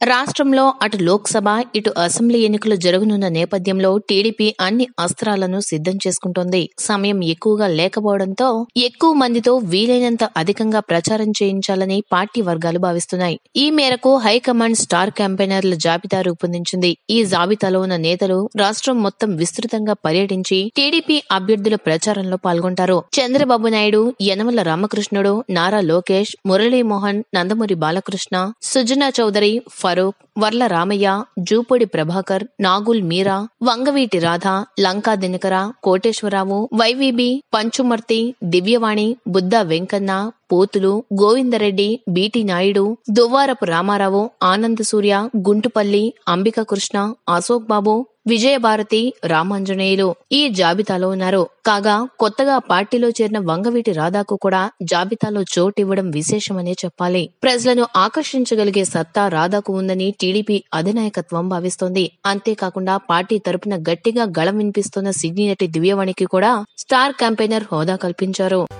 రాష్ట్రంలో అటు లోక్సభ ఇటు అసెంబ్లీ ఎన్నికలు జరగనున్న నేపథ్యంలో టీడీపీ అన్ని అస్త్రాలను సిద్ధం చేసుకుంటోంది. సమయం ఎక్కువగా లేకపోవడంతో ఎక్కువ మందితో వీలైనంత అధికంగా ప్రచారం చేయించాలని పార్టీ వర్గాలు భావిస్తున్నాయి. ఈ మేరకు హైకమాండ్ స్టార్ క్యాంపెయినర్ల జాబితా రూపొందించింది. ఈ జాబితాలో ఉన్న నేతలు రాష్ట్రం మొత్తం విస్తృతంగా పర్యటించి టీడీపీ అభ్యర్థుల ప్రచారంలో పాల్గొంటారు. చంద్రబాబు నాయుడు యనమల రామకృష్ణుడు నారా లోకేష్ మురళీమోహన్ నందమూరి బాలకృష్ణ సుజనా చౌదరి ఫరూక్ వర్ల రామయ్య జూపూడి ప్రభాకర్ నాగుల్ మీరా వంగవీటి రాధ లంకా దినకర కోటేశ్వరరావు వైవిబి పంచుమర్తి దివ్యవాణి బుద్ధ వెంకన్న పోతులు గోవిందరెడ్డి బీటి నాయుడు దువ్వారపు రామారావు ఆనంద సూర్య గుంటుపల్లి అంబిక కృష్ణ అశోక్ బాబు విజయభారతి రామాంజనేయులు ఈ జాబితాలో ఉన్నారు. కాగా కొత్తగా పార్టీలో చేరిన వంగవీటి రాధాకు కూడా జాబితాలో చోటివ్వడం విశేషమనే చెప్పాలి. ప్రజలను ఆకర్షించగలిగే సత్తా రాధాకు ఉందని టీడీపీ అధినాయకత్వం భావిస్తోంది. అంతేకాకుండా పార్టీ తరపున గట్టిగా గళం వినిపిస్తున్న సిడ్నీ నటి దివ్యవాణికి కూడా స్టార్ క్యాంపెయినర్ హోదా కల్పించారు.